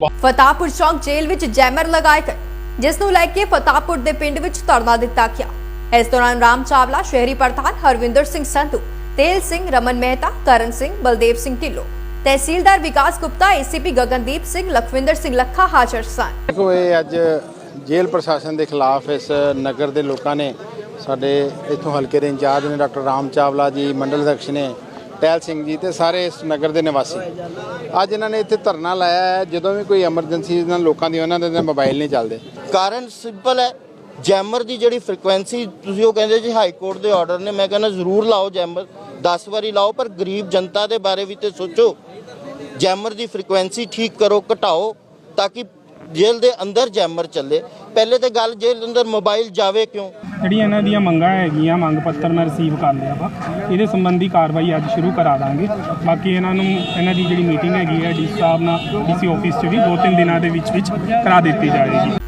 ਫਤਾਪੁਰ ਚੌਂਕ ਜੇਲ੍ਹ ਵਿੱਚ ਜੈਮਰ ਲਗਾਏ ਗਏ, ਜਿਸ ਨੂੰ ਲੈ ਕੇ ਫਤਾਪੁਰ ਦੇ ਪਿੰਡ ਵਿੱਚ ਧਰਨਾ ਦਿੱਤਾ ਗਿਆ। ਇਸ ਦੌਰਾਨ ਰਾਮ ਚਾਵਲਾ, ਸ਼ਹਿਰੀ ਪ੍ਰਧਾਨ ਹਰਵਿੰਦਰ ਸਿੰਘ ਸੰਧੂ, ਤੇਲ ਸਿੰਘ ਰਮਨ ਮਹਿਤਾ, ਕਰਨ ਸਿੰਘ, ਬਲਦੇਵ ਸਿੰਘ ਢਿੱਲੋਂ, ਤਹਿਸੀਲਦਾਰ ਵਿਕਾਸ ਗੁਪਤਾ ਏਸੀਪੀ ਗਗਨਦੀਪ ਸਿੰਘ, ਲਖਵਿੰਦਰ ਸਿੰਘ ਲੱਖਾ ਹਾਜ਼ਰ ਸਨ। ਦੇਖੋ, ਇਹ ਅੱਜ ਜੇਲ੍ਹ ਪ੍ਰਸ਼ਾਸਨ ਦੇ ਖਿਲਾਫ ਇਸ ਨਗਰ ਦੇ ਲੋਕਾਂ ਨੇ ਸਾਡੇ ਇੱਥੋਂ ਹਲਕੇ ਦੇ ਇੰਚਾਰਜ ਨੇ ਡਾਕਟਰ ਰਾਮ ਚਾਵਲਾ ਜੀ, ਮੰਡਲ ਅਧਿਕਸ਼ ਨੇ ਟਹਿਲ ਸਿੰਘ ਜੀ ਤੇ ਸਾਰੇ ਇਸ ਨਗਰ ਦੇ ਨਿਵਾਸੀ। ਅੱਜ ਇਹਨਾਂ ਨੇ ਇੱਥੇ ਧਰਨਾ ਲਾਇਆ ਹੈ, ਜਦੋਂ ਵੀ ਕੋਈ ਐਮਰਜੈਂਸੀ ਨਾਲ ਲੋਕਾਂ ਦੀ, ਉਹਨਾਂ ਦੇ ਮੋਬਾਈਲ ਨਹੀਂ ਚੱਲਦੇ। ਕਾਰਨ ਸਿੰਪਲ ਹੈ ਜੈਮਰ ਦੀ ਜਿਹੜੀ ਫ੍ਰੀਕੁਐਂਸੀ ਤੁਸੀਂ ਉਹ ਕਹਿੰਦੇ ਜੀ ਹਾਈ ਕੋਰਟ ਦੇ ਆਰਡਰ ਨੇ, ਮੈਂ ਕਹਿੰਦਾ ਜ਼ਰੂਰ ਲਾਓ ਜੈਮਰ 10 ਵਾਰੀ ਲਾਓ, ਪਰ ਗਰੀਬ ਜਨਤਾ ਦੇ ਬਾਰੇ ਵੀ ਤੇ ਸੋਚੋ। ਜੈਮਰ ਦੀ ਫ੍ਰੀਕੁਐਂਸੀ ਠੀਕ ਕਰੋ, ਘਟਾਓ, ਤਾਂ ਕਿ ਜੇਲ੍ਹ ਦੇ ਅੰਦਰ ਜੈਮਰ ਚੱਲੇ। ਪਹਿਲੇ ਤੇ ਗੱਲ ਜੇਲ੍ਹ ਅੰਦਰ ਮੋਬਾਈਲ ਜਾਵੇ ਕਿਉਂ? ਜਿਹੜੀਆਂ ਇਹਨਾਂ ਦੀਆਂ ਮੰਗਾਂ ਹੈਗੀਆਂ, ਮੰਗ ਪੱਤਰ ਮੈਂ ਰਿਸੀਵ ਕਰ ਲਿਆ ਵਾ। ਇਹਦੇ ਸੰਬੰਧੀ ਕਾਰਵਾਈ ਅੱਜ ਸ਼ੁਰੂ ਕਰਾ ਦਾਂਗੇ। ਬਾਕੀ ਇਹਨਾਂ ਨੂੰ, ਇਹਨਾਂ ਦੀ ਜਿਹੜੀ ਮੀਟਿੰਗ ਹੈਗੀ ਹੈ, ਡੀ ਸਾਹਿਬ ਨਾਲ ਡੀਸੀ ਆਫਿਸ 'ਚ ਵੀ ਦੋ ਤਿੰਨ ਦਿਨਾਂ ਦੇ ਵਿੱਚ ਵਿੱਚ ਕਰਾ ਦਿੱਤੀ ਜਾਏਗੀ।